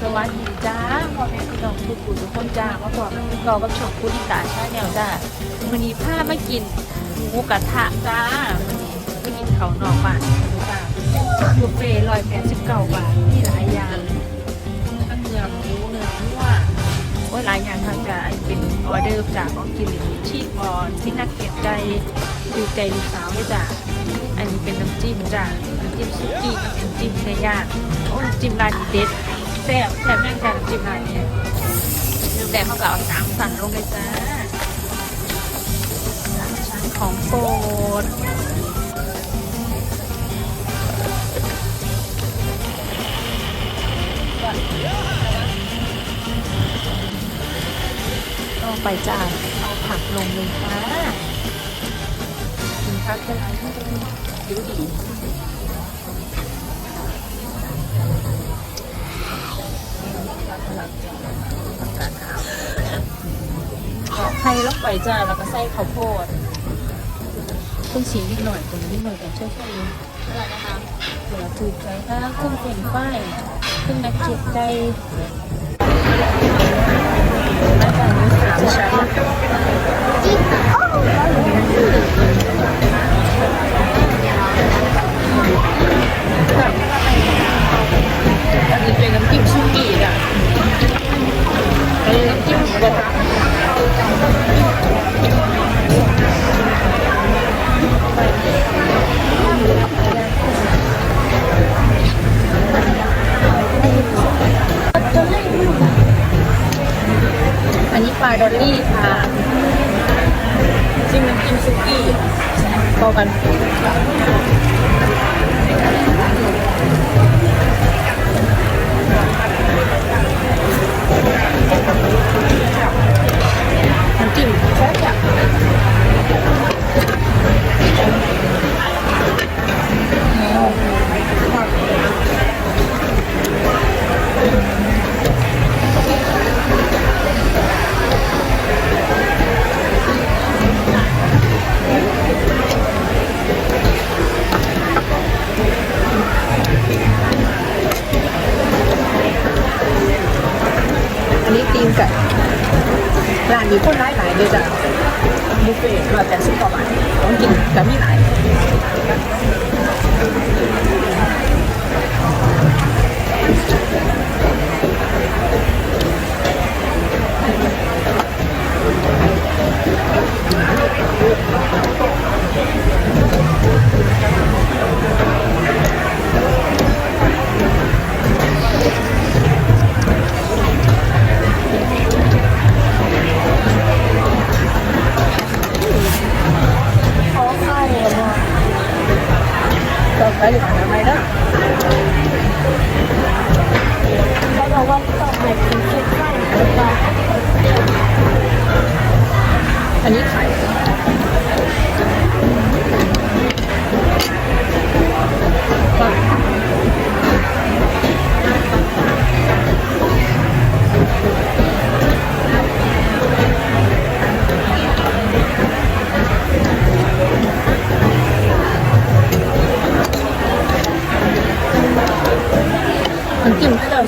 สวัสดีจ้าพ่อแม่พี่น้องทุกผู้ทุกคนจ้ามาบอกพี่กอกับช่องคุณตาชาแนลจ้าวันนี้พามากินหมูกระทะจ้าวันนี้มากินเขาวนอกบ้านจ้าบุฟเฟ่ร้อยแปดสิบเก้าบาทมีหลายอย่างทั้งเนื้อหมูเนื้อวัวโอ้ยหลายอย่างทางจ้าอันเป็นออเดอร์จากของกินชีสบอลที่นักเก็บใจดูใจลูกสาวด้วยจ้าอันนี้เป็นน้ำจิ้มจ้าน้ำจิ้มซุกี้กับน้ำจิ้มเนื้อย่างโอ้น้ำจิ้มร้านเด็ด ซ่บแซ่บแม่งจ้าน้ำจิ้มร้านนี้แต่เขาก็เอาสามสั่นลงเลยจ้าสามชั้นของโปรดต้องไปจ้าเอาผักลงเลยค่ะกินผักเป็นไรที่จะดี ข่ลงไปจ้าแล้วก็ใส่ข้าวโพดเครื่องสีนิดหน่อยตรงนี้นิดหน่อยแต่ช่วยช่วยอะไรนะคะเดี๋ยวถูกใจถ้าเครื่องเป็นไฟเครื่องนักเก็บใจ ดอลลี่ค่ะจิ้มน้ำจิ้มซุกี้พอกัน ร้านมีคนหลายหลายเลยจ้ะบุฟเฟ่ต์ร้อยแปดสิบกว่าบาทต้องกินแต่มีหลาย ราบอกว่าต่อไปคือเช็คไข่หรือเปล่าอันนี้ไข่มันกินเดี๋ย ว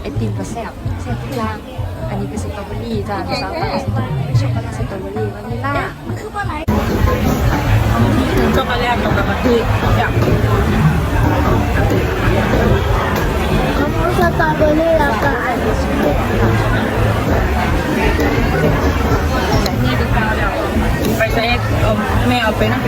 ไอติมก็แซ่บแซ่บทุกอย่างอันนี้เป็นสตรอเบอรี่จ้าสาวสตรอเบอรี่ช็อกโกแลสตรอเบอรี่วานิลลาช็อกโกแลตกับกะทิอย่สตรอเบอรี่แล้วก็อันนี้นี่ดูกาแล้วไปเซ็กแม่เอาไปนะ